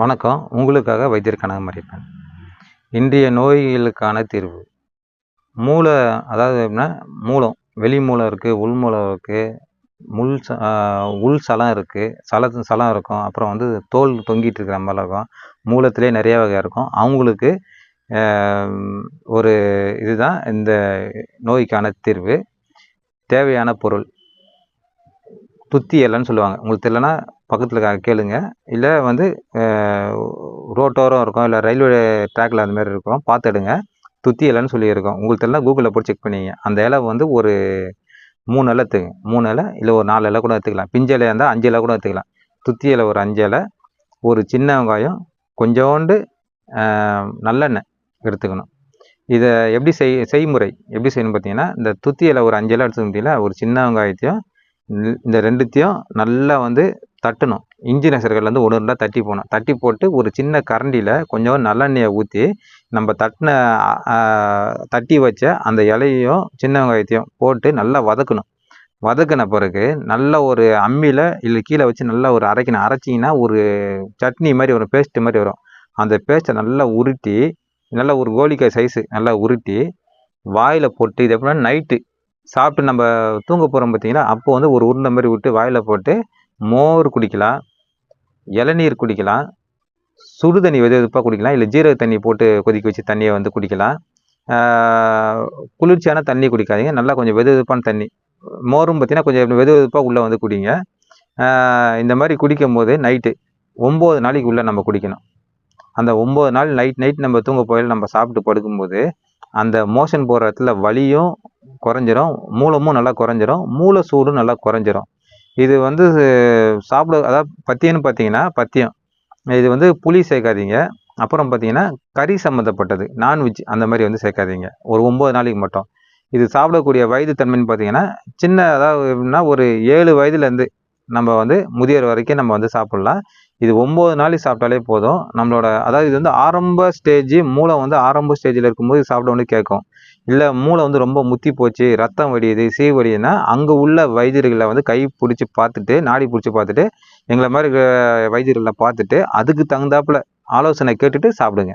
வணக்கம். உங்களுக்காக வைத்தியர் கனகமரிப்பன் இன்றைய நோய்களுக்கான தீர்வு. மூளை அதாவது எப்படின்னா மூலம் வெளி மூலம் இருக்குது உள் மூலம் இருக்குது முள் ச உள் சலம் இருக்குது சலத்து சலம் இருக்கும் அப்புறம் வந்து தோல் தொங்கிட்டு இருக்கிற மாதிரி இருக்கும் மூலத்திலே நிறைய வகை இருக்கும். அவங்களுக்கு ஒரு இதுதான் இந்த நோய்க்கான தீர்வு. தேவையான பொருள். துத்தி இலைன்னு சொல்லுவாங்க. உங்களுக்கு தெரியலன்னா பக்கத்தில் கேளுங்க. இல்லை வந்து ரோட்டோரம் இருக்கும் இல்லை ரயில்வே ட்ராக்கில் அந்த மாதிரி இருக்கும் பார்த்து எடுங்க துத்தி இலைன்னு சொல்லியிருக்கோம். உங்களுக்கு எல்லாம் கூகுளில் போட்டு செக் பண்ணிங்க. அந்த இலை வந்து ஒரு மூணு இலை எடுத்துங்க. மூணு இலை இல்லை ஒரு நாலு இலை கூட எடுத்துக்கலாம். பிஞ்சு இலையாக இருந்தால் அஞ்சு இலை கூட எடுத்துக்கலாம். துத்தி இலை ஒரு அஞ்சு இலை ஒரு சின்ன வெங்காயம் கொஞ்சோண்டு நல்லெண்ணெய் எடுத்துக்கணும். இதை எப்படி செய் செய்முறை எப்படி செய்யணும் பார்த்தீங்கன்னா இந்த துத்தி இலை ஒரு அஞ்சு இலை எடுத்துக்கிட்டீங்களா ஒரு சின்ன வெங்காயத்தையும் இந்த ரெண்டுத்தையும் நல்லா வந்து தட்டணும். இஞ்சி நெசர்கள்லேருந்து ஒன்று ரெண்டாக தட்டி போகணும் தட்டி போட்டு ஒரு சின்ன கரண்டியில் கொஞ்சம் நல்லெண்ணெயை ஊற்றி நம்ம தட்டின தட்டி வச்ச அந்த இலையையும் சின்ன வெங்காயத்தையும் போட்டு நல்லா வதக்கணும். வதக்கின பிறகு நல்ல ஒரு அம்மியில் இல்லை கீழே வச்சு நல்லா ஒரு அரைக்கணும். அரைச்சிங்கன்னா ஒரு சட்னி மாதிரி ஒரு பேஸ்ட்டு மாதிரி வரும். அந்த பேஸ்ட்டை நல்லா உருட்டி நல்லா ஒரு கோழிக்காய் சைஸு நல்லா உருட்டி வாயில் போட்டு இது எப்படின்னா நைட்டு சாப்பிட்டு நம்ம தூங்க போகிறோம் பார்த்தீங்கன்னா அப்போ வந்து ஒரு உருண்டை மாதிரி விட்டு வாயில் போட்டு மோர் குடிக்கலாம் இளநீர் குடிக்கலாம் சுடு தண்ணி வெது வெதுப்பாக குடிக்கலாம் இல்லை ஜீரக தண்ணி போட்டு கொதிக்க வச்சு தண்ணியை வந்து குடிக்கலாம். குளிர்ச்சியான தண்ணி குடிக்காதீங்க. நல்லா கொஞ்சம் வெது வெதுப்பான தண்ணி. மோரும் பார்த்தீங்கன்னா கொஞ்சம் வெது வெதுப்பாக உள்ளே வந்து குடிங்க. இந்த மாதிரி குடிக்கும் போது நைட்டு ஒம்பது நாளைக்கு உள்ளே நம்ம குடிக்கணும். அந்த ஒம்பது நாள் நைட் நைட் நம்ம தூங்க போயில் நம்ம சாப்பிட்டு படுக்கும்போது அந்த மோஷன் போகிற இடத்துல வலியும் குறைஞ்சிரும் மூலமும் நல்லா குறைஞ்சிரும் மூளை சூடும் நல்லா குறைஞ்சிரும். இது வந்து சாப்பிட அதாவது பத்தியம்னு பார்த்தீங்கன்னா பத்தியம். இது வந்து புளி சேர்க்காதீங்க. அப்புறம் பார்த்தீங்கன்னா கறி சம்மந்தப்பட்டது நான்வெஜ் அந்த மாதிரி வந்து சேர்க்காதீங்க. ஒரு ஒம்பது நாளைக்கு மட்டும். இது சாப்பிடக்கூடிய வயது தன்மைன்னு பார்த்தீங்கன்னா சின்ன அதாவது எப்படின்னா ஒரு ஏழு வயதுலேருந்து நம்ம வந்து முதியோர் வரைக்கும் நம்ம வந்து சாப்பிட்லாம். இது ஒம்பது நாளைக்கு சாப்பிட்டாலே போதும். நம்மளோட அதாவது இது வந்து ஆரம்ப ஸ்டேஜ் மூளை வந்து ஆரம்ப ஸ்டேஜில் இருக்கும்போது சாப்பிட வந்து கேட்கும். இல்லை மூளை வந்து ரொம்ப முத்தி போச்சு ரத்தம் வடியுது சீ வடியுதுன்னா அங்கே உள்ள வைத்தியர்களை வந்து கை பிடிச்சி பார்த்துட்டு நாடி பிடிச்சி பார்த்துட்டு எங்களை மாதிரி வைத்தியர்களை பார்த்துட்டு அதுக்கு தகுந்தாப்புல ஆலோசனை கேட்டுட்டு சாப்பிடுங்க.